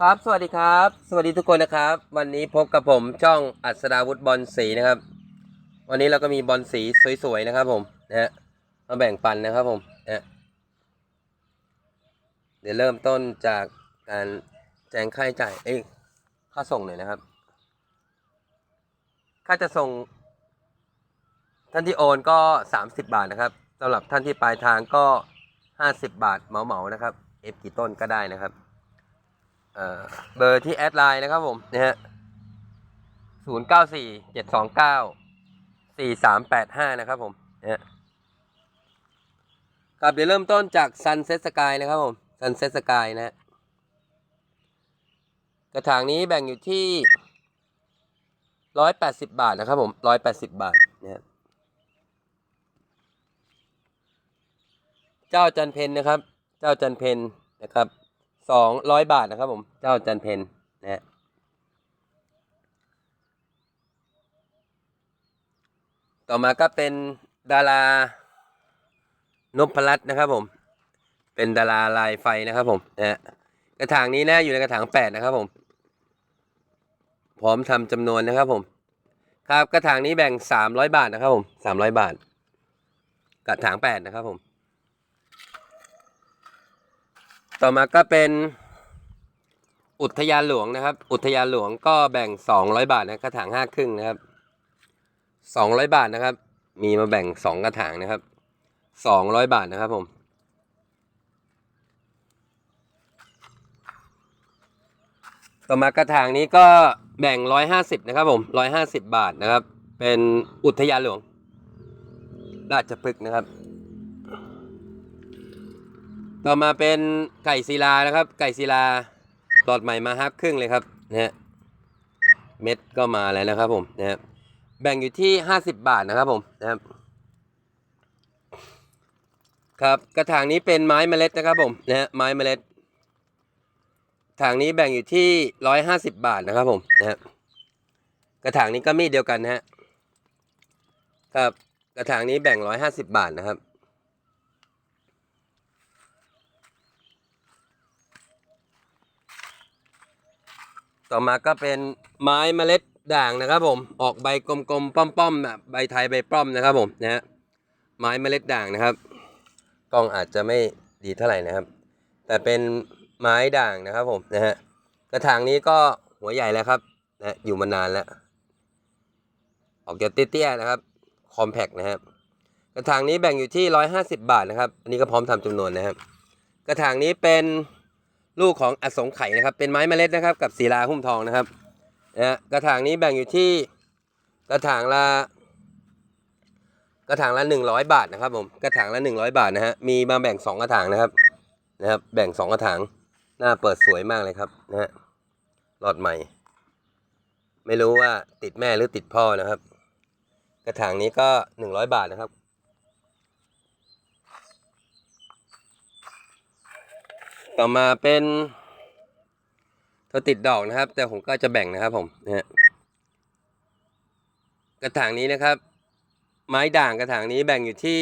ครับ สวัสดีครับ สวัสดีทุกคนนะครับ วันนี้พบกับผมช่องอัศดาวุฒิบอลสีนะครับ วันนี้เราก็มีบอลสีสวยๆนะครับ ผมนะฮะมาแบ่งปันนะครับผมนะเดี๋ยวเริ่มต้นจากการแจ้งค่าใช้จ่ายเอ้ยค่าส่งหน่อยนะครับ ค่าจะส่ง ท่านที่โอนก็ 30 บาทนะครับสำหรับท่านที่ปลายทางก็ 50 บาทเหมาๆนะครับ เอฟกี่ต้นก็ได้นะครับ เบอร์ที่แอดไลน์นะครับผมนะฮะศูนย์เก้าสี่เจ็ดสองเก้าสี่สามแปดห้านะครับผมนะฮะครับ เดี๋ยวเริ่มต้นจาก Sunset Sky นะครับผม Sunset Sky นะฮะกระถางนี้แบ่งอยู่ที่ร้อยแปดสิบบาทนะครับผมร้อยแปดสิบบาทนะฮะเจ้าจันเพนนะครับ เจ้าจันเพนนะครับ สองร้อยบาทนะครับผม เจ้าจันเพนนะฮะต่อมาก็เป็นดารานพรัตนะครับผม เป็นดาราลายไฟนะครับผมนะฮะกระถางนี้นะอยู่ในกระถางแปดนะครับผม พร้อมทำจำนวนนะครับผม ครับกระถางนี้แบ่งสามร้อยบาทนะครับผมสามร้อยบาท กระถางแปดนะครับผม ต่อมาก็เป็นอุทยานหลวงนะครับ อุทยานหลวงก็แบ่งสองร้อยบาทนะกระถางห้าครึ่งนะครับสองร้อยบาทนะครับ มีมาแบ่งสองกระถางนะครับสองร้อยบาทนะครับผมต่อมากระถางนี้ก็แบ่งร้อยห้าสิบนะครับผมร้อยห้าสิบบาทนะครับ เป็นอุทยานหลวงราชพฤกษ์นะครับ ต่อมาเป็นไก่ศิลานะครับ ไก่ศิลาหลอดใหม่มาฮับครึ่งเลยครับนะฮะเม็ดก็มาแล้วนะครับผมนะฮะแบ่งอยู่ที่ห้าสิบบาทนะครับผมนะครับครับกระถางนี้เป็นไม้เมล็ดนะครับผมนะฮะไม้เมล็ดถางนี้แบ่งอยู่ที่ร้อยห้าสิบบาทนะครับผมนะฮะกระถางนี้ก็มีดเดียวกันนะฮะครับกระถางนี้แบ่งร้อยห้าสิบบาทนะครับ ต่อมาก็เป็นไม้เมล็ดด่างนะครับผมออกใบกลมๆป้อมๆแบบใบไทยใบป้อมนะครับผมนะฮะไม้เมล็ดด่างนะครับ กล้องอาจจะไม่ดีเท่าไหร่นะครับ แต่เป็นไม้ด่างนะครับผมนะฮะกระถางนี้ก็หัวใหญ่แล้วครับนะอยู่มานานแล้ว ออกจะเตี้ยๆนะครับคอมแพกนะครับกระถางนี้แบ่งอยู่ที่ร้อยห้าสิบาทนะครับ อันนี้ก็พร้อมทำจำนวนนะครับ กระถางนี้เป็น ลูกของอสงไข่นะครับ เป็นไม้เมล็ดนะครับ กับศิลาหุ้มทองนะครับนะฮะกระถางนี้แบ่งอยู่ที่กระถางละกระถางละหนึ่งร้อยบาทนะครับผมกระถางละหนึ่งร้อยบาทนะฮะมีมาแบ่งสองกระถางนะครับนะครับ แบ่งสองกระถางหน้าเปิดสวยมากเลยครับนะฮะหลอดใหม่ ไม่รู้ว่าติดแม่หรือติดพ่อนะครับ กระถางนี้ก็หนึ่งร้อยบาทนะครับ ต่อมาเป็นตัวติดดอกนะครับ แต่ผมก็จะแบ่งนะครับผมนะฮะกระถางนี้นะครับ ไม้ด่างกระถางนี้แบ่งอยู่ที่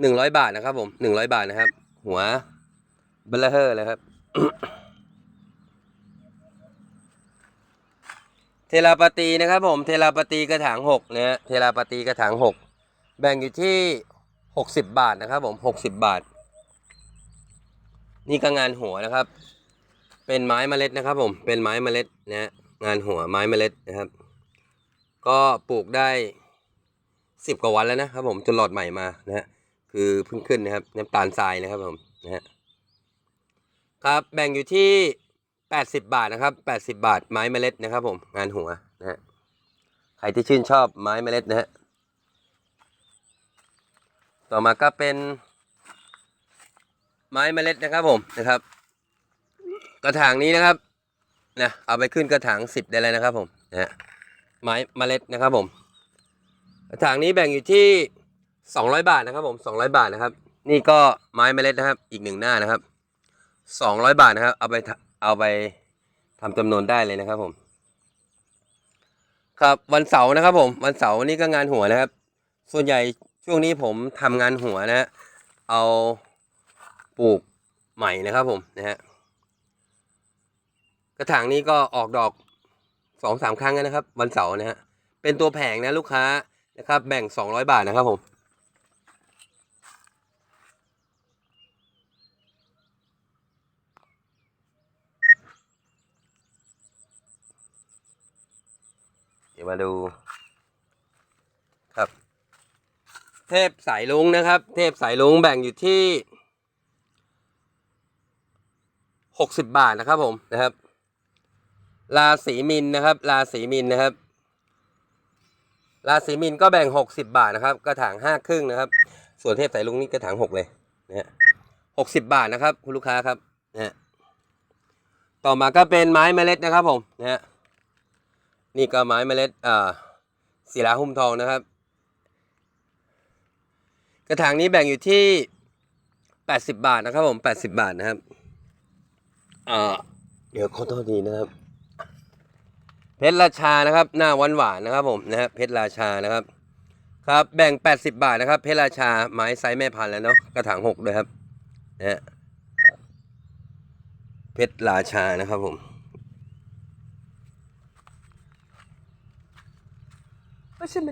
หนึ่งร้อยบาทนะครับผมหนึ่งร้อยบาทนะครับ หัวเบลเลอร์เลยครับ เทราปตีนะครับผมเทราปตีกระถางหกนะฮะเทราปตีกระถางหกแบ่งอยู่ที่หกสิบบาทนะครับผมหกสิบบาท นี่ก็งานหัวนะครับ เป็นไม้เมล็ดนะครับ ผม เป็นไม้เมล็ดนะฮะงานหัวไม้เมล็ดนะครับ ก็ปลูกได้สิบกว่าวันแล้วนะครับ ผมจนหลอดใหม่มานะฮะคือเพิ่งขึ้นนะครับน้ำตาลทรายนะครับผมนะฮะครับแบ่งอยู่ที่แปดสิบบาทนะครับแปดสิบาทไม้เมล็ดนะครับ ผมงานหัวนะฮะใครที่ชื่นชอบไม้เมล็ดนะฮะต่อมาก็เป็น ไม้เมล็ดนะครับผมนะครับ กระถางนี้นะครับนะเอาไปขึ้นกระถางสิบได้เลยนะครับผมนะฮะไม้เมล็ดนะครับผม กระถางนี้แบ่งอยู่ที่สองร้อยบาทนะครับผมสองร้อยบาทนะครับ นี่ก็ไม้เมล็ดนะครับ อีกหนึ่งหน้านะครับสองร้อยบาทนะครับ เอาไปเอาไปทำจำนวนได้เลยนะครับผม ครับวันเสาร์นะครับ ผม วันเสาร์นี่ก็งานหัวนะครับ ส่วนใหญ่ช่วงนี้ผมทำงานหัวนะ เอา ปลูกใหม่นะครับผมนะฮะกระถางนี้ก็ออกดอกสองสามครั้งนะครับ วันเสาร์นะฮะเป็นตัวแผงนะลูกค้านะครับ แบ่งสองร้อยบาทนะครับผมเดี๋ยวมาดูครับ เทพสายลุงนะครับ เทพสายลุงแบ่งอยู่ที่ หกสิบบาทนะครับผมนะครับ ราศีมินนะครับ ราศีมินนะครับ ราศีมินก็แบ่งหกสิบบาทนะครับกระถางห้าครึ่งนะครับ ส่วนเทพสายลุงนี่กระถางหกเลยนะฮะหกสิบบาทนะครับ คุณลูกค้าครับนะฮะต่อมาก็เป็นไม้เมล็ดนะครับผมนะฮะนี่ก็ไม้เมล็ดอ่าศิลาหุ้มทองนะครับ กระถางนี้แบ่งอยู่ที่แปดสิบบาทนะครับผมแปดสิบบาทนะครับ อ่าเดี๋ยวขอโทษทีนะครับ เพชรราชานะครับ หน้าหวานหวานๆนะครับผมนะฮะเพชรราชานะครับ ครับแบ่ง 80 บาทนะครับ เพชรราชาไม้ไซส์แม่พันธุ์แล้วเนาะกระถางหกด้วยครับนะฮะเพชรราชานะครับผมไม่ใช่ไหม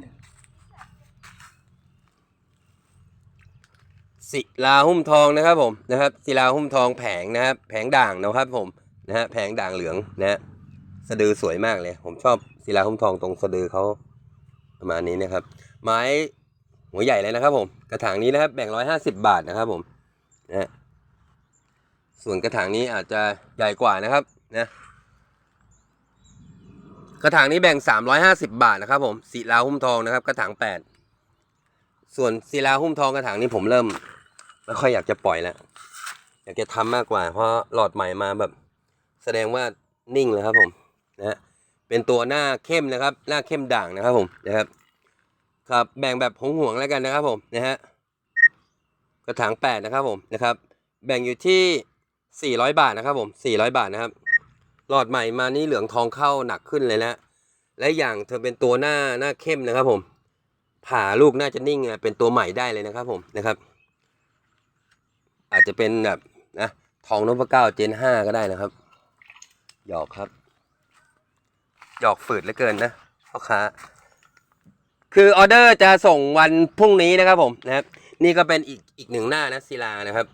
ศิลาหุ้มทองนะครับผมนะครับศิลาหุ้มทองแผงนะครับ แผงด่างนะครับผมนะฮะแผงด่างเหลืองนะฮะสะดือสวยมากเลย ผมชอบศิลาหุ้มทองตรงสะดือเขาประมาณนี้นะครับ ไม้หัวใหญ่เลยนะครับ ผม กระถางนี้นะครับแบ่งร้อยห้าสิบบาทนะครับ ผมนะฮะส่วนกระถางนี้อาจจะใหญ่กว่านะครับนะกระถางนี้แบ่งสามร้อยห้าสิบบาทนะครับ ผมศิลาหุ้มทองนะครับ กระถางแปดส่วนศิลาหุ้มทองกระถางนี้ผมเริ่ม ไม่ค่อยอยากจะปล่อยแล้ว อยากจะทำมากกว่า เพราะหลอดใหม่มาแบบ แสดงว่านิ่งเลยครับผมนะฮะเป็นตัวหน้าเข้มนะครับ หน้าเข้มด่างนะครับผมนะครับ ครับแบ่งแบบหงห่วงแล้วกันนะครับผมนะฮะกระถางแปดนะครับผมนะครับ แบ่งอยู่ที่สี่ร้อยบาทนะครับผมสี่ร้อยบาทนะครับ หลอดใหม่มานี่เหลืองทองเข้าหนักขึ้นเลยนะและอย่างเธอเป็นตัวหน้าหน้าเข้มนะครับผม ผ่าลูกน่าจะนิ่งอะเป็นตัวใหม่ได้เลยนะครับผมนะครับ อาจจะเป็นแบบนะทองนพเก้าเจนห้าก็ได้นะครับ หยอกครับ หยอกฝืดเหลือเกินนะพ่อค้าคือออเดอร์จะส่งวันพรุ่งนี้นะครับผมนะครับ นี่ก็เป็นอีกอีกหนึ่งหน้านะศิลานะครับ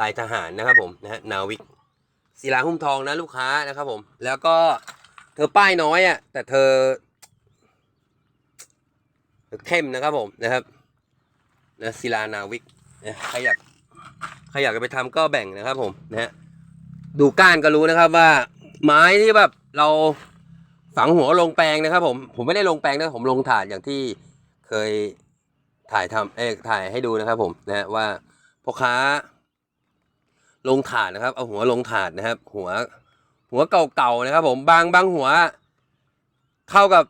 ลายทหารนะครับผมนะฮะนาวิกศิลาหุ้มทองนะลูกค้านะครับผม แล้วก็เธอป้ายน้อยอะ่ะ แต่เธอเธอเข้มนะครับผมนะครับนะศิลานาวิกนะใครอยาก ใครอยากจะไปทำก็แบ่งนะครับผมนะฮะดูก้านก็รู้นะครับว่า ไม้ที่แบบเราฝังหัวลงแปลงนะครับ ผมผมไม่ได้ลงแปลงนะผมลงถาดอย่างที่เคยถ่ายทำเอ้ยถ่ายให้ดูนะครับ ผมนะฮะว่าพ่อค้า ลงถาดนะครับ เอาหัวลงถาดนะครับ หัว หัวเก่าๆนะครับ ผมบางบางหัวเท่ากับ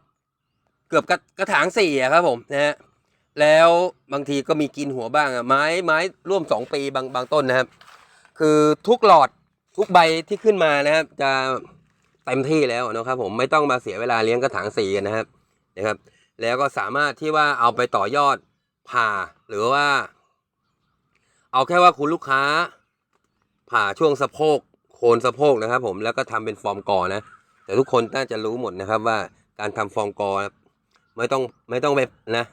เกือบกระถางสี่ครับผมนะฮะ แล้วบางทีก็มีกินหัวบ้างอะไม้ไม้ร่วมสองปีบางบางต้นนะครับ คือทุกหลอดทุกใบที่ขึ้นมานะครับ จะเต็มที่แล้วนะครับผมไม่ต้องมาเสียเวลาเลี้ยงกระถางสีกันนะครับนะครับ แล้วก็สามารถที่ว่าเอาไปต่อยอดผ่าหรือว่า เอาแค่ว่าคุณลูกค้า ผ่าช่วงสะโพกโคนสะโพกนะครับ ผมแล้วก็ทำเป็นฟอร์มกอนะแต่ทุกคนน่าจะรู้หมดนะครับว่าการทำฟอร์มกอนไม่ต้องไม่ต้องไปนะ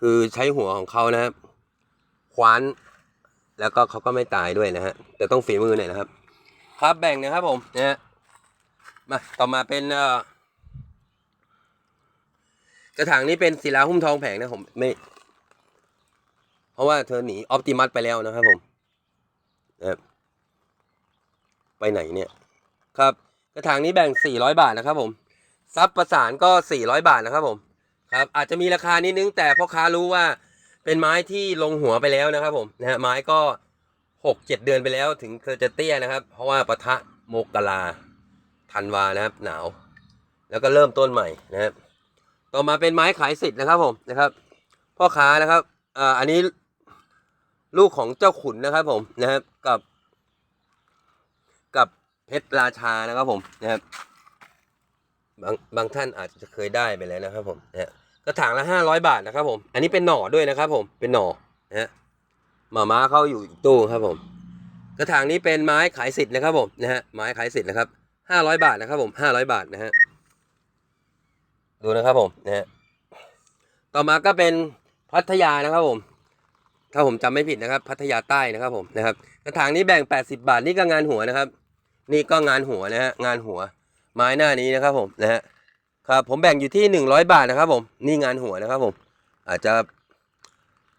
คือใช้หัวของเขานะครับคว้านแล้วก็เขาก็ไม่ตายด้วยนะฮะแต่ต้องฝีมือหน่อยนะครับ ครับแบ่งนะครับผมนะฮะมาต่อมาเป็นเอ่อกระถางนี้เป็นศิลาหุ้มทองแผงนะผมไม่ เพราะว่าเธอหนีออปติมัสไปแล้วนะครับผมนะไปไหนเนี่ย ครับ กระถางนี้แบ่ง 400 บาทนะครับผมซับประสานก็ 400 บาทนะครับผม ครับอาจจะมีราคานิดนึงแต่พ่อค้ารู้ว่าเป็นไม้ที่ลงหัวไปแล้วนะครับผมนะฮะไม้ก็หกเจ็ดเดือนไปแล้วถึงเธอจะเตี้ยนะครับ เพราะว่าปะทะโมกลาธันวานะครับ หนาว แล้วก็เริ่มต้นใหม่นะครับ ต่อมาเป็นไม้ขายสิทธิ์นะครับผมนะครับพ่อค้านะครับอ่าอันนี้ลูกของเจ้าขุนนะครับผมนะครับกับ กับเพชรราชานะครับผมนะครับบางบางท่านอาจจะเคยได้ไปแล้วนะครับผมนะฮะก ระถางละห้าร้อยบาทนะครับผม อันนี้เป็นหน่อด้วยนะครับผม เป็นหน่อนะฮะหมาม้าเข้าอยู่อีกตู้ครับผม กระถางนี้เป็นไม้ขายสิทธิ์นะครับผมนะฮะ ไม้ขายสิทธิ์นะครับห้าร้อยบาทนะครับผมห้าร้อยบาทนะฮะ ดูนะครับผมนะฮะ ต่อมาก็เป็นพัทยานะครับผม ถ้าผมจำไม่ผิดนะครับ พัทยาใต้นะครับผมนะครับ กระถางนี้แบ่ง80บาทนี่ก็งานหัวนะครับ นี่ก็งานหัวนะฮะ งานหัว ไม้หน้านี้นะครับผมนะฮะ ครับผมแบ่งอยู่ที่ 100 บาทนะครับผมนี่งานหัวนะครับผมอาจจะ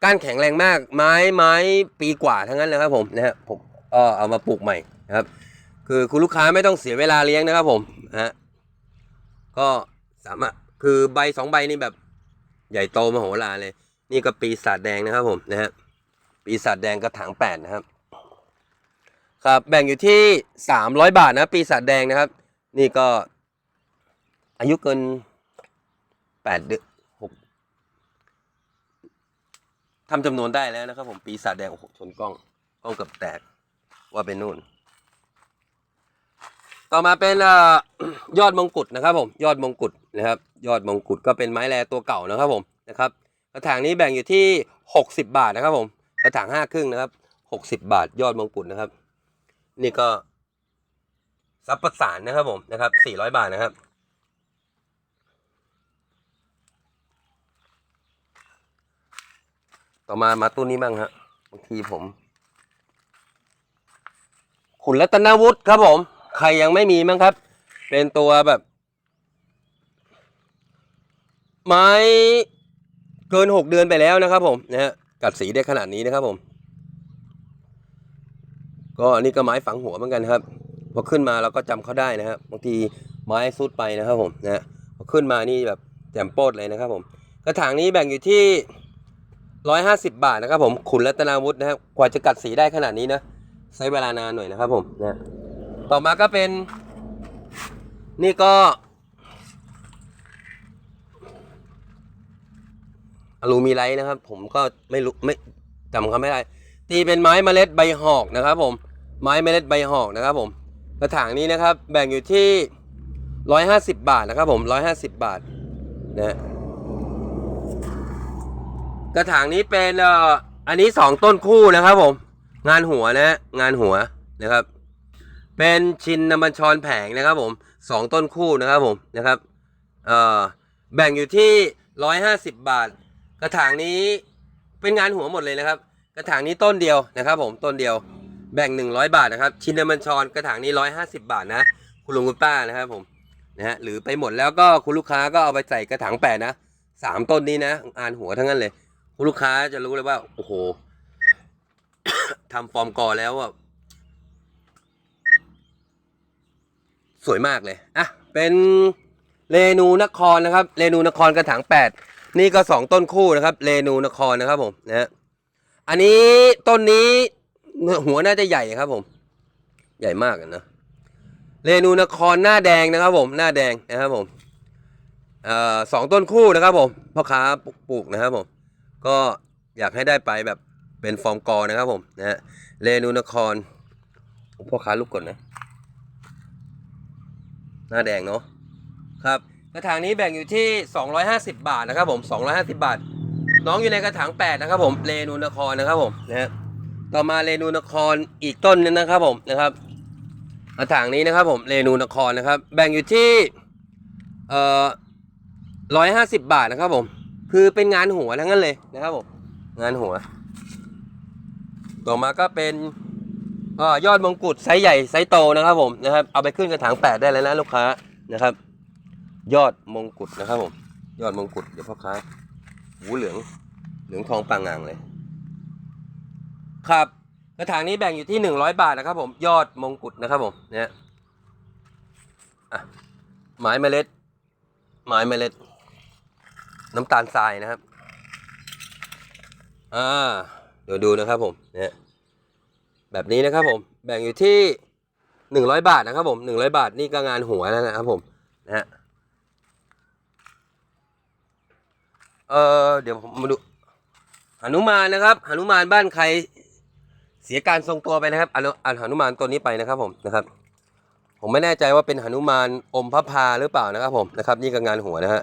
ก้านแข็งแรงมากไม้ไม้ปีกว่าทั้งนั้นเลยครับผมนะฮะผมก็เอามาปลูกใหม่นะครับ คือคุณลูกค้าไม่ต้องเสียเวลาเลี้ยงนะครับผมนะฮะก็สามารถคือใบสองใบนี่แบบใหญ่โตมโหฬารเลย นี่ก็ปีศาจแดงนะครับผมนะฮะปีศาจแดงกระถางแปดนะครับ ครับแบ่งอยู่ที่สามร้อยบาทนะปีศาจแดงนะครับ นี่ก็ อายุเกินแปดเดือนหกทำจำนวนได้แล้วนะครับผมปีศาจแดงโอ้โหชนกล้องกล้องเกับแตกว่าเป็นนู่น ต่อมาเป็นอยอดมงกุฎนะครับผมยอดมงกุฎนะครับ ยอดมงกุฎก็เป็นไม้แรตัวเก่านะครับผมนะครับกระถางนี้แบ่งอยู่ที่ 60 บาทนะครับผมกระถางห้าครึ่งนะครับ 60 บาทยอดมงกุฎนะครับ นี่ก็ซับประสานนะครับผมนะครับ400 บาทนะครับ ต่อมามาตู้นี้บ้างฮะบางทีผม ขุนรัตนวุฒิครับผม ใครยังไม่มีมั้งครับ เป็นตัวแบบ ไม้เกินหกเดือนไปแล้วนะครับผมนะฮะกัดสีได้ขนาดนี้นะครับผม ก็อันนี้ก็ไม้ฝังหัวเหมือนกันครับพอขึ้นมาเราก็จำเขาได้นะครับบางทีไม้สุดไปนะครับผมนะพอขึ้นมานี่แบบแจ่มโปดเลยนะครับผม กระถางนี้แบ่งอยู่ที่ ร้อยห้าสิบบาทนะครับผมขุนรัตนาวุฒินะครับกว่าจะกัดสีได้ขนาดนี้นะใช้เวลานานหน่อยนะครับผมนะต่อมาก็เป็น นี่ก็ อลูมิไลท์นะครับ ผมก็ไม่รู้ไม่จำเขาไม่ได้ ตีเป็นไม้เมล็ดใบหอกนะครับ ผม ไม้เมล็ดใบหอกนะครับ ผม กระถางนี้นะครับ แบ่งอยู่ที่ร้อยห้าสิบบาทนะครับ ผมร้อยห้าสิบบาทนะฮะ กระถางนี้เป็นเอ่ออันนี้สองต้นคู่นะครับผม งานหัวนะงานหัวนะครับ เป็นชินนบัญชรแผงนะครับผมสองต้นคู่นะครับผมนะครับเอ่อแบ่งอยู่ที่ร้อยห้าสิบบาท กระถางนี้เป็นงานหัวหมดเลยนะครับ กระถางนี้ต้นเดียวนะครับ ผมต้นเดียว แบ่งหนึ่งร้อยบาทนะครับ ชินนบัญชรกระถางนี้ร้อยห้าสิบาทนะคุณลุงคุณป้านะครับผมนะฮะหรือไปหมดแล้วก็คุณลูกค้าก็เอาไปใส่กระถางแปดนะสามต้นนี้นะงานหัวทั้งนั้นเลย ลูกค้าจะรู้เลยว่า โอ้โหทำฟอร์มกอแล้วอะสวยมากเลย อะ เป็นเรนูนครนะครับ เรนูนครกระถางแปดนี่ก็สองต้นคู่นะครับ เรนูนครนะครับผมนะ อันนี้ต้นนี้หัวน่าจะใหญ่ครับผม ใหญ่มากนะ เรนูนครหน้าแดงนะครับผม หน้าแดงนะครับผม เอ่อสองต้นคู่นะครับผม พ่อค้าปลูกนะครับผม ก็อยากให้ได้ไปแบบเป็นฟอร์มกอนะครับผมนะฮะเรนูนครพ่อค้าลูกกดนะ หน้าแดงเนาะครับกระถางนี้แบ่งอยู่ที่ 250 บาทนะครับผม 250 บาท น้องอยู่ในกระถาง 8 นะครับผมเรนูนครนะครับผมนะฮะต่อมาเรนูนครอีกต้นนึงนะครับผมนะครับกระถางนี้นะครับผมเรนูนครนะครับ แบ่งอยู่ที่เอ่อ150 บาทนะครับผม คือเป็นงานหัวทั้งนั้นเลยนะครับผมงานหัว ต่อมาก็เป็นอยอดมงกุฎไซส์ใหญ่ไซส์โตนะครับผมนะครับเอาไปขึ้นกระถางแปดได้เลยนะลูกค้านะครับ ยอดมงกุฎนะครับผม ยอดมงกุฎเดี๋ยวพ่อค้าหูเหลืองเหลืองทองปางงางเลย ครับกระถางนี้แบ่งอยู่ที่หนึ่งร้อยบาทนะครับผมยอดมงกุฎนะครับผมเนี่ยอะไม้เมล็ดไม้เมล็ด น้ำตาลทรายนะครับ อ่า เดี๋ยวดูนะครับผม เนี่ย แบบนี้นะครับผม แบ่งอยู่ที่หนึ่งร้อยบาทนะครับผมหนึ่งร้อยบาทนี่ก็งานหัวแล้วนะครับผม นะฮะ เออเดี๋ยวผมมาดูหนุมานนะครับหนุมานบ้านใครเสียการทรงตัวไปนะครับอนุอันหนุมานตัวนี้ไปนะครับผมนะครับ ผมไม่แน่ใจว่าเป็นหนุมานอมพระพาหรือเปล่านะครับผมนะครับ นี่ก็งานหัวนะฮะ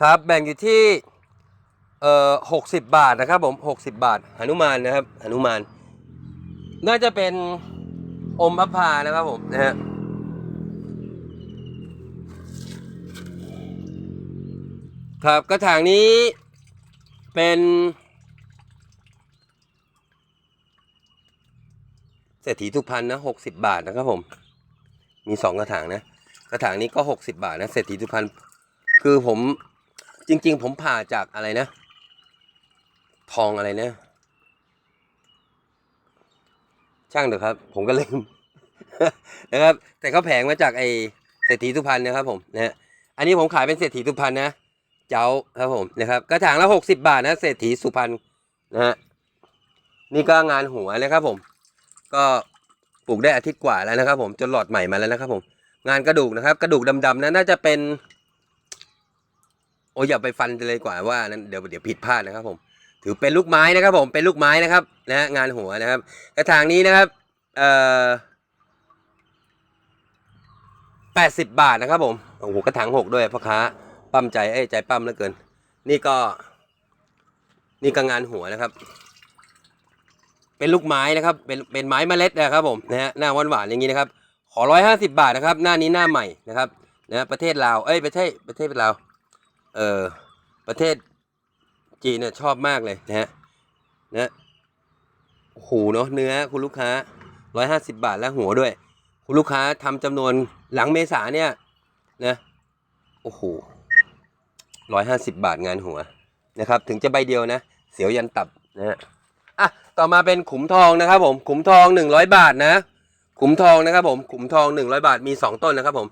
ครับแบ่งอยู่ที่เอ่อหกสิบบาทนะครับผมหกสิบบาทหนุมานนะครับหนุมาน น่าจะเป็นอมพับพานะครับผมนะฮะครับกระถางนี้เป็นเศรษฐีทุพันนะหกสิบบาทนะครับผม มีสองกระถางนะ กระถางนี้ก็หกสิบบาทนะเศรษฐีทุพันคือผม จริง ๆ ผมผ่าจากอะไรนะ ทองอะไรนะ ช่างเถอะครับ ผมก็ลืมนะครับ แต่เขาแผงมาจากไอเศรษฐีทุพันนะครับ ผมนะอันนี้ผมขายเป็นเศรษฐีทุพันนะเจ้าครับผมนะครับกระถางละหกสิบาทนะเศรษฐีสุพรรณนะฮะนี่ก็งานหัวนะครับผม ก็ปลูกได้อาทิตย์กว่าแล้วนะครับ ผมจนหลอดใหม่มาแล้วนะครับ ผม งานกระดูกนะครับ กระดูกดำๆนะน่าจะเป็น อ้ยอย่าไปฟันเลยกว่าว่านั้นเดี๋ยวเดี๋ยวผิดพลาดนะครับผม ถือเป็นลูกไม้นะครับ ผมเป็นลูกไม้นะครับนะงานหัวนะครับกระถางนี้นะครับเอ่อแปดสิบบาทนะครับผมโอ้โหกระถางหกด้วยพ่อค้าปั้มใจเอ้ยใจปั้มเหลือเกิน นี่ก็ นี่ก็งานหัวนะครับ เป็นลูกไม้นะครับ เป็นเป็นไม้เมล็ดนะครับผมนะฮะหน้าหวานหวานๆอย่างนี้นะครับ ขอร้อยห้าสิบาทนะครับ หน้านี้หน้าใหม่นะครับนะประเทศลาวเอ้ยประเทศประเทศลาว เออประเทศจีนเนี่ยชอบมากเลยนะฮะนะโอ้โหเนาะเนื้อคุณลูกค้าร้อยห้าสิบาทแล้วหัวด้วย คุณลูกค้าทำจำนวนหลังเมษาเนี่ยนะโอ้โหร้อยห้าสิบบาทงานหัวนะครับ ถึงจะใบเดียวนะ เสียวยันตับนะฮะอะต่อมาเป็นขุมทองนะครับผมขุมทองหนึ่งร้อยบาทนะ ขุมทองนะครับผมขุมทองหนึ่งร้อยบาทมีสองต้นนะครับผม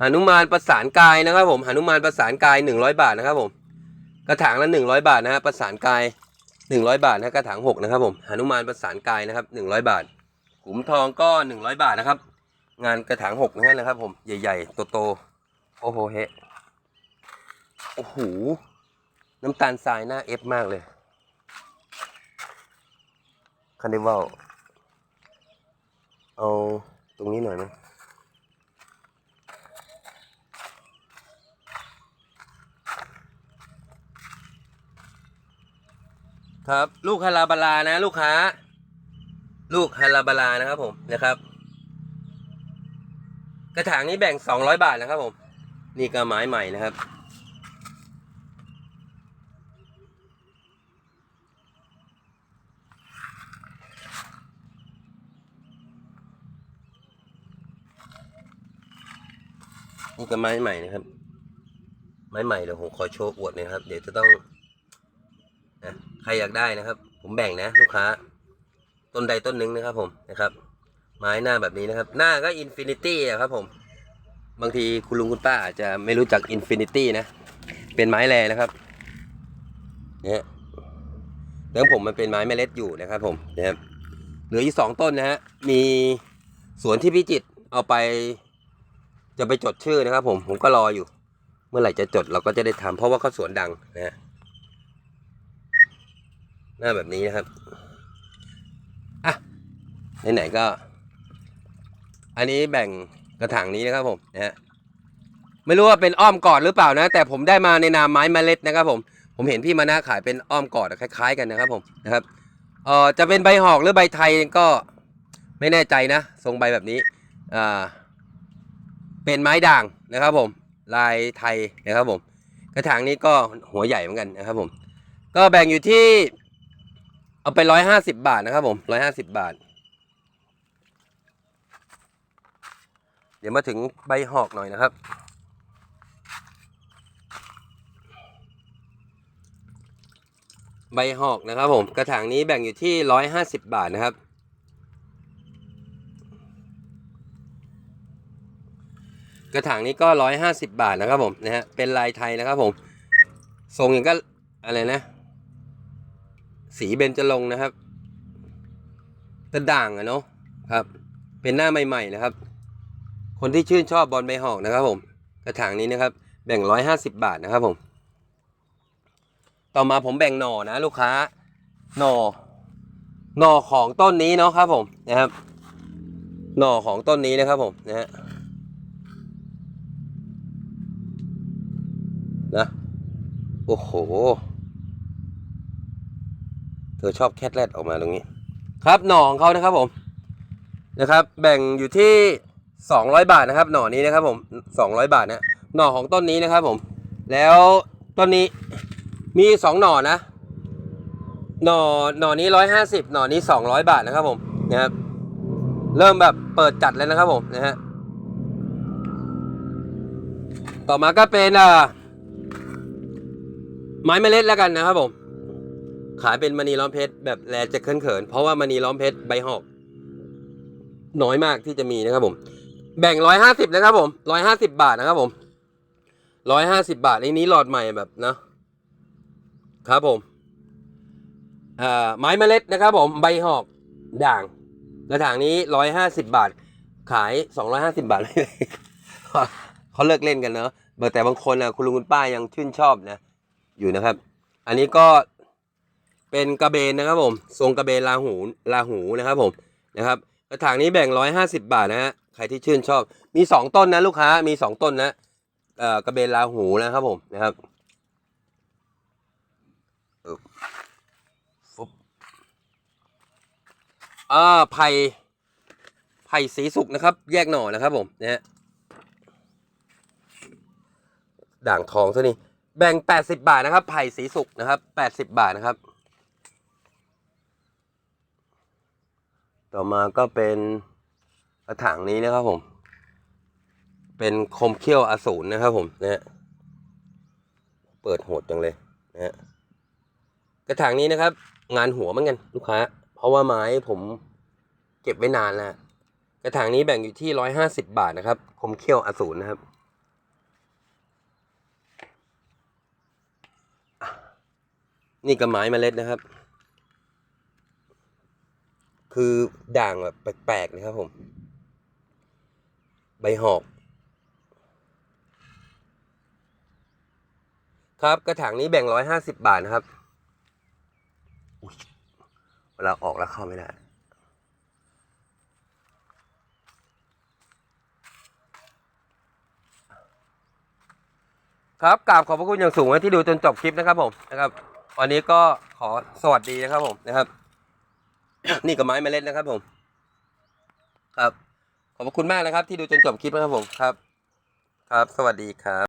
หนุมานประสานกายนะครับผมหนุมานประสานกายหนึ่งร้อยบาทนะครับผมกระถางละหนึ่งร้อยบาทนะฮะประสานกายหนึ่งร้อยบาทนะกระถางหกนะครับผมหนุมานประสานกายนะครับหนึ่งร้อยบาทขุมทองก็หนึ่งร้อยบาทนะครับ งานกระถางหกนั่นนะครับผมใหญ่ๆโตๆโอ้โหเฮะโอ้โหน้ำตาลทรายหน้าเอฟมากเลยคันเดวัลเอาตรงนี้หน่อยไหม ครับ ลูกฮาราบาลานะ ลูกค้า ลูกฮาราบาลานะครับผมนะครับ กระถางนี้แบ่งสองร้อยบาทนะครับผม นี่ก็ไม้ใหม่นะครับนี่ก็ไม้ใหม่นะครับ ไม้ใหม่เดี๋ยวผมขอโชว์อวดนะครับ เดี๋ยวจะต้อง รอยากได้นะครับ ผมแบ่งนะลูกค้า ต้นใดต้นหนึ่งนะครับ ผมนะครับ ไม้หน้าแบบนี้นะครับ หน้าก็อินฟินิตี้อะครับผม บางทีคุณลุงคุณป้าอาจจะไม่รู้จักอินฟินิตี้นะ เป็นไม้แรนะครับเนี่ยเรื่องผมมันเป็นไม้เมล็ดอยู่นะครับผมนะครับเหลืออีกสองต้นนะฮะมีสวนที่พิจิตเอาไป จะไปจดชื่อนะครับ ผมผมก็รออยู่ เมื่อไหร่จะจดเราก็จะได้ทำเพราะว่าเขาสวนดังนะฮะ หน้าแบบนี้นะครับอะไหนๆก็ อันนี้แบ่งกระถางนี้นะครับผมนะฮะไม่รู้ว่าเป็นอ้อมกอดหรือเปล่านะ แต่ผมได้มาในนามไม้เมล็ดนะครับผม ผมเห็นพี่มานาขายเป็นอ้อมกอดคล้ายๆ กันนะครับผมนะครับเอ่อจะเป็นใบหอกหรือใบไทยก็ไม่แน่ใจนะ ทรงใบแบบนี้อ่าเป็นไม้ด่างนะครับผม ลายไทยนะครับผม กระถางนี้ก็หัวใหญ่เหมือนกันนะครับผม ก็แบ่งอยู่ที่ เอาไปร้อยห้าสิบบาทนะครับผมร้อยห้าสิบบาท เดี๋ยวมาถึงใบหอกหน่อยนะครับ ใบหอกนะครับผมกระถางนี้แบ่งอยู่ที่ร้อยห้าสิบบาทนะครับกระถางนี้ก็ร้อยห้าสิบบาทนะครับผมนะฮะเป็นลายไทยนะครับผมทรงอย่างก็อะไรนะ สีเบญจรงนะครับตะด่างอะเนาะครับ เป็นหน้าใหม่ๆนะครับ คนที่ชื่นชอบบอลใบหอกนะครับ ผม กระถางนี้นะครับ แบ่งร้อยห้าสิบบาทนะครับ ผม ต่อมาผมแบ่งหน่อนะ ลูกค้า หน่อ หน่อของต้นนี้เนาะครับ ผมนะครับ หน่อของต้นนี้นะครับ ผมนะฮะนะโอ้โห เธอชอบแคทแรดออกมาตรงนี้ ครับหน่อของเขานะครับผมนะครับ แบ่งอยู่ที่สองร้อยบาทนะครับ หน่อนี้นะครับผมสองร้อยบาทนะหน่อของต้นนี้นะครับผม แล้วต้นนี้มีสองหน่อนะ หน่อหน่อนี้ร้อยห้าสิบหน่อนี้สองร้อยบาทนะครับผมนะครับเริ่มแบบเปิดจัดเลยนะครับผมนะฮะต่อมาก็เป็นอ่าไม้เมล็ดแล้วกันนะครับผม ขายเป็นมณีล้อมเพชรแบบแลจะเขินๆเพราะว่ามณีล้อมเพชรใบหอก น้อยมากที่จะมีนะครับผม แบ่งร้อยห้าสิบนะครับผมร้อยห้าสิบบาทนะครับผมร้อยห้าสิบาทอันนี้หลอดใหม่แบบนะครับผมอ่าไม้เมล็ดนะครับผมใบหอกด่างกระถางนี้ร้อยห้าสิบบาท ขายสองร้อยห้าสิบาทเขาเลิกเล่นกันเนอะแต่บางคนนะคุณลุงคุณป้ายังชื่นชอบนะ อยู่นะครับ อันนี้ก็ เป็นกระเบนนะครับผมทรงกระเบนลาหูลาหูนะครับผมนะครับกระถางนี้แบ่งร้อยห้าสิบาทนะฮะใครที่ชื่นชอบมีสองต้นนะลูกค้ามีสองต้นนะเอ่อกระเบนลาหูนะครับผมนะครับอึ๊บฟุบอ่าไผ่ไผ่สีสุกนะครับ แยกหน่อนะครับผมนะฮะด่างทองซะนี่แบ่งแปดสิบาทนะครับไผ่สีสุกนะครับแปดสิบาทนะครับ ต่อมาก็เป็นกระถางนี้นะครับผม เป็นคมเขี้ยวอสูรนะครับผมนะฮะเปิดโหดจังเลยนะฮะกระถางนี้นะครับ งานหัวเหมือนกันลูกค้า เพราะว่าไม้ผมเก็บไว้นานแล้วกระถางนี้แบ่งอยู่ที่ร้อยห้าสิบบาทนะครับ คมเขี้ยวอสูรนะครับนี่ก็ไม้เมล็ดนะครับ คือด่างแบบแปลกๆนะครับผม ใบหอก ครับกระถางนี้แบ่งร้อยห้าสิบบาทนะครับเวลาออกแล้วเข้าไม่ได้ครับกราบขอบพระคุณอย่างสูงที่ดูจนจบคลิปนะครับผมนะครับ วันนี้ก็ขอสวัสดีนะครับผมนะครับ นี่ก็ไม้เมล็ดนะครับผม ครับ ขอบคุณมากนะครับ ที่ดูจนจบคลิปนะครับผมครับ ครับ สวัสดีครับ